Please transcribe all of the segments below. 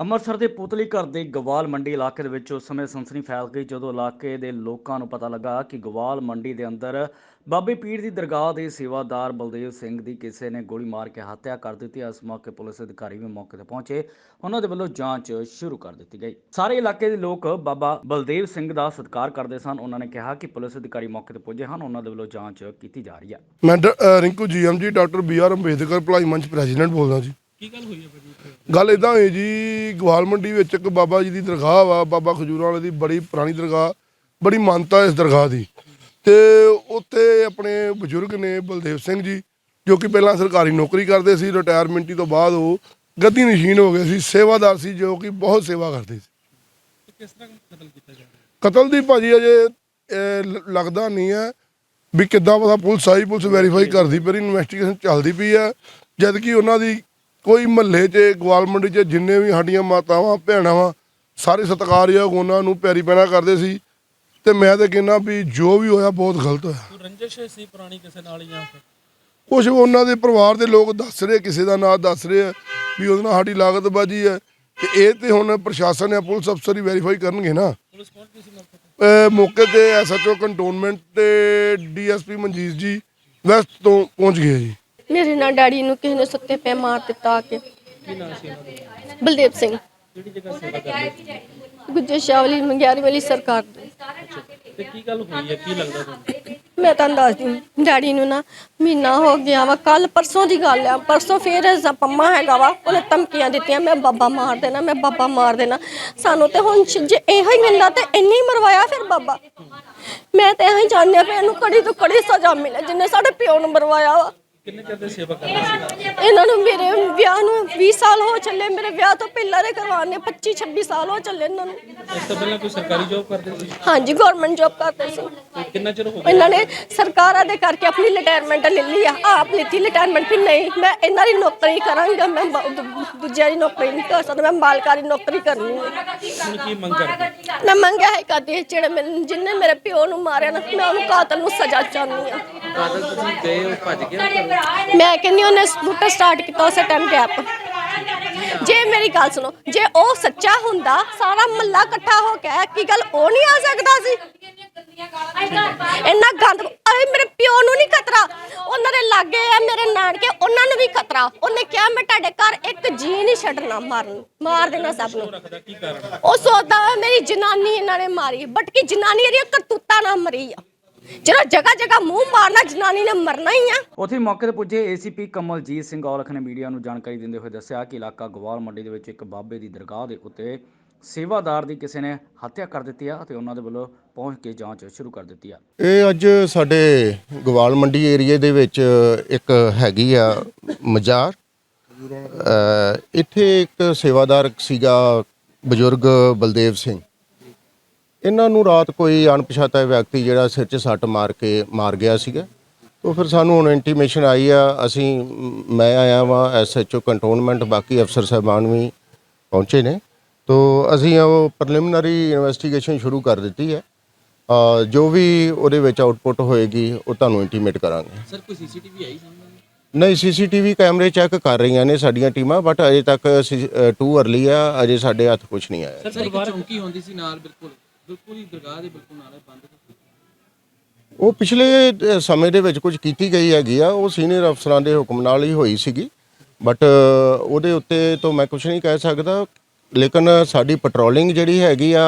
ਅੰਮ੍ਰਿਤਸਰ ਦੇ ਪੁਤਲੀ ਘਰ ਦੇ ਗਵਾਲ ਮੰਡੀ ਇਲਾਕੇ ਦੇ ਵਿੱਚ ਉਸ ਸਮੇਂ ਸਨਸਨੀ ਫੈਲ ਗਈ ਜਦੋਂ ਇਲਾਕੇ ਦੇ ਲੋਕਾਂ ਨੂੰ ਪਤਾ ਲੱਗਾ ਕਿ ਗਵਾਲ ਮੰਡੀ ਦੇ ਅੰਦਰ ਬਾਬੇ ਪੀਰ ਦੀ ਦਰਗਾਹ ਦੇ ਸੇਵਾਦਾਰ ਬਲਦੇਵ ਸਿੰਘ ਦੀ ਕਿਸੇ ਨੇ ਗੋਲੀ ਮਾਰ ਕੇ ਹੱਤਿਆ ਕਰ ਦਿੱਤੀ। ਇਸ ਮੌਕੇ ਪੁਲਿਸ ਅਧਿਕਾਰੀ ਵੀ ਮੌਕੇ ਤੇ ਪਹੁੰਚੇ। ਉਹਨਾਂ ਦੇ ਵੱਲੋਂ ਜਾਂਚ ਸ਼ੁਰੂ ਕਰ ਦਿੱਤੀ ਗਈ। ਸਾਰੇ ਇਲਾਕੇ ਦੇ ਲੋਕ ਬਾਬਾ ਬਲਦੇਵ ਸਿੰਘ ਦਾ ਸਤਿਕਾਰ ਕਰਦੇ ਸਨ। ਉਹਨਾਂ ਨੇ ਕਿਹਾ ਕਿ ਪੁਲਿਸ ਅਧਿਕਾਰੀ ਮੌਕੇ ਤੇ ਪਹੁੰਚੇ ਹਨ। ਉਹਨਾਂ ਦੇ ਵੱਲੋਂ ਜਾਂਚ ਕੀਤੀ ਜਾ ਰਹੀ ਹੈ। ਮੈਂ ਡ- ਅ, Rinku GM ji doctor B R Ambedkar ਭਲਾਈ ਮੰਚ ਪ੍ਰੈਜ਼ੀਡੈਂਟ ਬੋਲਦਾ ਜੀ। ਕੀ ਗੱਲ ਹੋਈ ਹੈ ਭਾਜੀ? ਗੱਲ ਇਦਾਂ ਹੋਈ ਜੀ, ਗਵਾਲ ਮੰਡੀ ਵਿੱਚ ਇੱਕ ਬਾਬਾ ਜੀ ਦੀ ਦਰਗਾਹ ਵਾ, ਬਾਬਾ ਖਜੂਰਾਂ ਵਾਲੇ ਦੀ ਬੜੀ ਪੁਰਾਣੀ ਦਰਗਾਹ, ਬੜੀ ਮਾਨਤਾ ਇਸ ਦਰਗਾਹ ਦੀ। ਤੇ ਉੱਥੇ ਆਪਣੇ ਬਜ਼ੁਰਗ ਨੇ ਬਲਦੇਵ ਸਿੰਘ ਜੀ, ਜੋ ਕਿ ਪਹਿਲਾਂ ਸਰਕਾਰੀ ਨੌਕਰੀ ਕਰਦੇ ਸੀ ਰਿਟਾਇਰਮੈਂਟੀ ਤੋਂ ਬਾਅਦ ਉਹ ਗੱਦੀ ਨਸ਼ੀਨ ਹੋ ਗਏ ਸੀ, ਸੇਵਾਦਾਰ ਸੀ, ਜੋ ਕਿ ਬਹੁਤ ਸੇਵਾ ਕਰਦੇ ਸੀ। ਕਿਸ ਤਰ੍ਹਾਂ ਕਤਲ ਕੀਤਾ ਜਾ ਰਿਹਾ ਕਤਲ ਦੀ ਭਾਜੀ ਅਜੇ ਲੱਗਦਾ ਨਹੀਂ ਹੈ ਵੀ ਕਿੱਦਾਂ ਪਤਾ ਪੁਲਿਸ ਆਈ, ਪੁਲਿਸ ਵੈਰੀਫਾਈ ਕਰਦੀ ਪਈ ਇਨਵੈਸਟੀਗੇਸ਼ਨ ਚੱਲਦੀ ਪਈ ਹੈ ਜਦ ਕਿ ਉਹਨਾਂ ਦੀ ਕੋਈ ਮਹੱਲੇ 'ਚ ਗਵਾਲ ਮੰਡੀ 'ਚ ਜਿੰਨੇ ਵੀ ਸਾਡੀਆਂ ਮਾਤਾਵਾਂ ਭੈਣਾਂ ਵਾ ਸਾਰੇ ਸਤਿਕਾਰਯੋਗ ਉਹਨਾਂ ਨੂੰ ਪਿਆਰੀ ਪੈਣਾ ਕਰਦੇ ਸੀ। ਤੇ ਮੈਂ ਤਾਂ ਕਹਿੰਦਾ ਵੀ ਜੋ ਵੀ ਹੋਇਆ ਬਹੁਤ ਗਲਤ ਹੋਇਆ। ਕੋਈ ਰੰਜਿਸ਼ ਸੀ ਪੁਰਾਣੀ ਕਿਸੇ ਨਾਲ ਜਾਂ ਫਿਰ? ਕੁਝ ਉਹਨਾਂ ਦੇ ਪਰਿਵਾਰ ਦੇ ਲੋਕ ਦੱਸ ਰਹੇ ਕਿਸੇ ਦਾ ਨਾਂ ਦੱਸ ਰਹੇ ਆ ਵੀ ਉਹਦੇ ਨਾਲ ਸਾਡੀ ਲਾਗਤਬਾਜ਼ੀ ਹੈ। ਤੇ ਇਹ ਤੇ ਹੁਣ ਪ੍ਰਸ਼ਾਸਨ ਜਾਂ ਪੁਲਿਸ ਅਫਸਰ ਹੀ ਵੈਰੀਫਾਈ ਕਰਨਗੇ ਨਾ। ਪੁਲਿਸ ਪਹੁੰਚ ਗਈ ਸੀ ਮੌਕੇ ਤੇ? ਮੌਕੇ ਤੇ ਐਸਐਚਓ ਕੰਟੋਨਮੈਂਟ ਤੇ ਡੀਐਸਪੀ ਮਨਜੀਤ ਜੀ ਵੈਸਟ ਤੋਂ ਪਹੁੰਚ ਗਏ ਜੀ। ਮੇਰੇ ਨਾਲ ਡੈਡੀ ਨੂੰ ਕਿਸੇ ਨੇ ਸੁੱਤੇ ਪਏ ਮਾਰ ਦਿੱਤਾ ਆ ਕੇ। ਕੀ ਨਾਮ ਸੀ ਉਹਨਾਂ ਦਾ ਬਲਦੇਵ ਸਿੰਘ। ਕਿਹੜੀ ਜਗ੍ਹਾ ਸੇਵਾ ਕਰਦੇ ਸੀ ਗੁੱਜਰ ਸ਼ਾਵਲੀ ਮੰਗਿਆਰੀ ਵਾਲੀ ਸਰਕਾਰ ਦੇ ਤੇ। ਕੀ ਗੱਲ ਹੋਈ ਹੈ ਕੀ ਲੱਗਦਾ ਤੁਹਾਨੂੰ ਮੈਂ ਤੁਹਾਨੂੰ ਦੱਸਦੀ ਡੈਡੀ ਨੂੰ ਨਾ ਮਹੀਨਾ ਹੋ ਗਿਆ ਵਾ ਕੱਲ ਪਰਸੋਂ ਦੀ ਗੱਲ ਆ, ਪਰਸੋਂ ਫੇਰ ਇਸਦਾ ਪੰਮਾ ਹੈਗਾ ਵਾ, ਉਹਨੇ ਧਮਕੀਆਂ ਦਿੱਤੀਆਂ, ਮੈਂ ਬਾਬਾ ਮਾਰ ਦੇਣਾ, ਮੈਂ ਬਾਬਾ ਮਾਰ ਦੇਣਾ। ਸਾਨੂੰ ਤੇ ਹੁਣ ਸ਼- ਜੇ ਇਹੋ ਹੀ ਮਿਲਦਾ ਤੇ ਇੰਨੀ ਮਰਵਾਇਆ ਫਿਰ ਬਾਬਾ। ਮੈਂ ਤੇ ਇਹੀ ਹੀ ਚਾਹੁੰਦੀ ਹਾਂ ਵੀ ਇਹਨੂੰ ਕੜੀ ਤੋਂ ਕੜੀ ਸਜ਼ਾ ਮਿਲੇ, ਜਿੰਨੇ ਸਾਡੇ ਪਿਓ ਨੂੰ ਮਰਵਾਇਆ ਵਾ। ਕਿੰਨੇ ਚਿਰ ਦੇ ਸੇਵਾ ਕਰਦੇ ਸੀ ਇਹਨਾਂ ਨੂੰ ਮੇਰੇ ਵਿਆਹ ਨੂੰ 20 ਸਾਲ ਹੋ ਚੱਲੇ ਮੇਰੇ ਵਿਆਹ ਤੋਂ ਪਹਿਲਾਂ ਦੇ ਕਰਵਾਉਣੇ 25 26 ਸਾਲ ਹੋ ਚੱਲੇ ਇਹਨਾਂ ਨੂੰ। ਇਸ ਤੋਂ ਪਹਿਲਾਂ ਕੋਈ ਸਰਕਾਰੀ ਜੌਬ ਕਰਦੇ ਸੀ? ਹਾਂਜੀ ਗਵਰਨਮੈਂਟ ਜੌਬ ਕਰਦੇ ਸੀ। ਤੇ ਕਿੰਨਾ ਚਿਰ ਹੋ ਗਿਆ? ਇਹਨਾਂ ਨੇ ਸਰਕਾਰਾਂ ਦੇ ਕਰਕੇ ਆਪਣੀ ਰਿਟਾਇਰਮੈਂਟ ਲੈ ਲਈ ਆ। ਆਪ ਲਿੱਤੀ ਰਿਟਾਇਰਮੈਂਟ ਵੀ ਨਹੀਂ। ਮੈਂ ਇਹਨਾਂ ਦੀ ਨੌਕਰੀ ਕਰਾਂਗਾ। ਮੈਂ ਬ- ਦੂ- ਦੂਜਿਆਂ ਦੀ ਨੌਕਰੀ ਨਹੀਂ ਕਰ ਸਕਦਾ। ਮੈਂ ਮਾਲਕਾਰੀ ਨੌਕਰੀ ਕਰਨੀ ਹੈ ਹੁਣ ਕੀ ਮੰਗ ਕਰਦੇ? ਮੈਂ ਮੰਗਿਆ ਹੈ ਕਦੇ ਜਿਹੜੇ ਮੈਨੂੰ ਜਿੰਨੇ ਮੇਰੇ ਪਿਓ ਨੂੰ ਮਾਰਿਆ ਨਾ ਮੈਂ ਉਹਨੂੰ ਕਾਤਲ ਨੂੰ ਸਜ਼ਾ ਚਾਹੁੰਦੀ ਆ। ਕਾਦਲ ਤੁਸੀਂ ਗਏ ਭੱਜ ਗਿਆ ਮੈਂ ਕਹਿੰਦੀ ਉਹਨੇ ਸਕੂਟਰ ਸਟਾਰਟ ਕੀਤਾ ਉਸੇ ਟਾਈਮ ਗੈਪ ਜੇ ਮੇਰੀ ਗੱਲ ਸੁਣੋ, ਜੇ ਉਹ ਸੱਚਾ ਹੁੰਦਾ, ਸਾਰਾ ਮੱਲਾ ਇਕੱਠਾ ਹੋ ਕੇ ਕੀ ਗੱਲ ਉਹ ਨਹੀਂ ਆ ਸਕਦਾ ਸੀ? ਇੰਨਾ ਗੰਦ ਅਰੇ ਮੇਰੇ ਪਿਓ ਨੂੰ ਨਹੀਂ ਖਤਰਾ। ਉਹਨਾਂ ਦੇ ਲਾਗੇ ਆ ਮੇਰੇ ਨਾਨਕੇ, ਉਹਨਾਂ ਨੂੰ ਵੀ ਖਤਰਾ। ਉਹਨੇ ਕਿਹਾ, ਮੈਂ ਤੁਹਾਡੇ ਘਰ ਇੱਕ ਜੀ ਨਹੀਂ ਛੱਡਣਾ ਮਾਰਨ, ਮਾਰ ਦੇਣਾ ਸਭ ਨੂੰ। ਉਹ ਸੋਚਦਾ ਵਾ, ਮੇਰੀ ਜਨਾਨੀ ਇਹਨਾਂ ਨੇ ਮਾਰੀ, ਬਟ ਕਿ ਜਨਾਨੀ ਇਹਦੀਆਂ ਕਰਤੂਤਾਂ ਨਾਲ ਮਰੀ ਆ? ਜਿਹੜਾ ਜਗ੍ਹਾ ਜਗ੍ਹਾ ਮੂੰਹ ਮਾਰਨਾ ਜਨਾਨੀ ਨੇ ਮਰਨਾ ਹੀ ਆ। ਉੱਥੇ ਮੌਕੇ ਤੇ ਪੁੱਜੇ ਏਸੀਪੀ ਕਮਲਜੀਤ ਸਿੰਘ ਔਲਖ ਨੇ ਮੀਡੀਆ ਨੂੰ ਜਾਣਕਾਰੀ ਦਿੰਦੇ ਹੋਏ ਦੱਸਿਆ ਕਿ ਇਲਾਕਾ ਗਵਾਲ ਮੰਡੀ ਦੇ ਵਿੱਚ ਇੱਕ ਬਾਬੇ ਦੀ ਦਰਗਾਹ ਦੇ ਉੱਤੇ ਸੇਵਾਦਾਰ ਦੀ ਕਿਸੇ ਨੇ ਹੱਤਿਆ ਕਰ ਦਿੱਤੀ ਆ ਅਤੇ ਉਹਨਾਂ ਦੇ ਵੱਲੋਂ ਪਹੁੰਚ ਕੇ ਜਾਂਚ ਸ਼ੁਰੂ ਕਰ ਦਿੱਤੀ ਆ। ਇਹ ਅੱਜ ਸਾਡੇ ਗਵਾਲ ਮੰਡੀ ਏਰੀਏ ਦੇ ਵਿੱਚ ਇੱਕ ਹੈਗੀ ਆ ਮਜ਼ਾਰ। ਅ, ਇੱਥੇ ਇੱਕ ਸੇਵਾਦਾਰ ਸੀਗਾ ਬਜ਼ੁਰਗ ਬਲਦੇਵ ਸਿੰਘ। ਇਹਨਾਂ ਨੂੰ ਰਾਤ ਕੋਈ ਅਣਪਛਾਤਾ ਵਿਅਕਤੀ ਜਿਹੜਾ ਸਿਰ 'ਚ ਸੱਟ ਮਾਰ ਕੇ ਮਾਰ ਗਿਆ ਸੀਗਾ। ਤੋਂ ਫਿਰ ਸਾਨੂੰ ਹੁਣ ਇੰਟੀਮੇਸ਼ਨ ਆਈ ਆ ਅਸੀਂ ਮ, ਆਇਆ ਵਾਂ ਐਸਐਚਓ ਕੰਟੋਨਮੈਂਟ ਬਾਕੀ ਅਫਸਰ ਸਾਹਿਬਾਨ ਵੀ ਪਹੁੰਚੇ ਨੇ। ਤੋਂ ਅਸੀਂ ਉਹ ਪ੍ਰੀਲਿਮਿਨਰੀ ਇਨਵੈਸਟੀਗੇਸ਼ਨ ਸ਼ੁਰੂ ਕਰ ਦਿੱਤੀ ਹੈ। ਜੋ ਵੀ ਉਹਦੇ ਵਿੱਚ ਆਉਟਪੁੱਟ ਹੋਏਗੀ ਉਹ ਤੁਹਾਨੂੰ ਇੰਟੀਮੇਟ ਕਰਾਂਗੇ। ਸਰ ਕੋਈ ਸੀਸੀਟੀਵੀ ਆਈ ਸਾਹਮਣੇ? ਨਹੀਂ ਸੀਸੀਟੀਵੀ ਕੈਮਰੇ ਚੈੱਕ ਕਰ ਰਹੀਆਂ ਨੇ ਸਾਡੀਆਂ ਟੀਮਾਂ ਬਟ ਅਜੇ ਤੱਕ ਟੂ ਅਰਲੀ ਆ ਅਜੇ ਸਾਡੇ ਹੱਥ ਕੁਝ ਨਹੀਂ ਆਇਆ। ਸਰ ਪਰਿਵਾਰ ਚੌਂਕੀ ਹੁੰਦੀ ਸੀ ਨਾਲ ਬਿਲਕੁਲ। ਬਿਲਕੁਲ ਹੀ ਦਰਗਾਹ ਦੇ ਬਿਲਕੁਲ ਨਾਲ ਬੰਦ ਉਹ ਪਿਛਲੇ ਅ, ਸਮੇਂ ਦੇ ਵਿੱਚ ਕੁਝ ਕੀਤੀ ਗਈ ਹੈਗੀ ਆ ਉਹ ਸੀਨੀਅਰ ਅਫਸਰਾਂ ਦੇ ਹੁਕਮ ਨਾਲ ਹੀ ਹੋਈ ਸੀਗੀ। ਬਟ ਉਹਦੇ ਉੱਤੇ ਤੋਂ ਮੈਂ ਕੁਝ ਨਹੀਂ ਕਹਿ ਸਕਦਾ। ਲੇਕਿਨ ਸਾਡੀ ਪੈਟਰੋਲਿੰਗ ਜਿਹੜੀ ਹੈਗੀ ਆ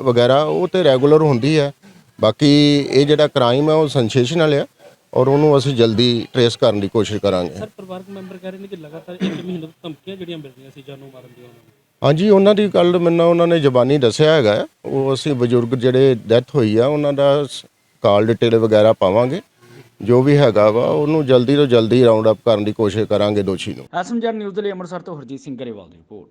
ਵਗੈਰਾ ਉਹ ਤੇ ਰੈਗੂਲਰ ਹੁੰਦੀ ਹੈ। ਬਾਕੀ ਇਹ ਜਿਹੜਾ ਕ੍ਰਾਈਮ ਹੈ ਉਹ ਸੈਂਸੇਸ਼ਨਲ ਆ ਔਰ ਉਹਨੂੰ ਅਸੀਂ ਜਲਦੀ ਟਰੇਸ ਕਰਨ ਦੀ ਕੋਸ਼ਿਸ਼ ਕਰਾਂਗੇ। ਸਰ ਪਰਿਵਾਰਕ ਮੈਂਬਰ ਕਹਿ ਰਹੇ ਨੇ ਕਿ ਲਗਾਤਾਰ ਇੱਕ ਮਹੀਨੇ ਤੋਂ ਧਮਕੀਆਂ ਜਿਹੜੀਆਂ ਮਿਲ ਰਹੀਆਂ ਸੀ ਜਾਨੋਂ ਮਾਰਨ ਦੀਆਂ ਉਹਨਾਂ ਨੂੰ। ਹਾਂਜੀ, ਉਹਨਾਂ ਦੀ ਗੱਲ ਮੈਨੂੰ ਉਹਨਾਂ ਨੇ ਜ਼ਬਾਨੀ ਦੱਸਿਆ ਹੈਗਾ। ਹੈ। ਉਹ ਅਸੀਂ ਬਜ਼ੁਰਗ ਜਿਹੜੇ ਡੈਥ ਹੋਈ ਆ, ਉਹਨਾਂ ਦਾ ਕਾਲ ਡਿਟੇਲ ਵਗੈਰਾ ਪਾਵਾਂਗੇ। ਜੋ ਵੀ ਹੈਗਾ ਵਾ, ਉਹਨੂੰ ਜਲਦੀ ਤੋਂ ਜਲਦੀ ਰਾਉਂਡ ਅਪ ਕਰਨ ਦੀ ਕੋਸ਼ਿਸ਼ ਕਰਾਂਗੇ ਦੋਸ਼ੀ ਨੂੰ। ਐਸਐਮਜਰ ਨਿਊਜ਼ ਦੇ ਲਈ ਅੰਮ੍ਰਿਤਸਰ ਤੋਂ ਹਰਜੀਤ ਸਿੰਘ ਗਰੇਵਾਲ ਦੀ ਰਿਪੋਰਟ।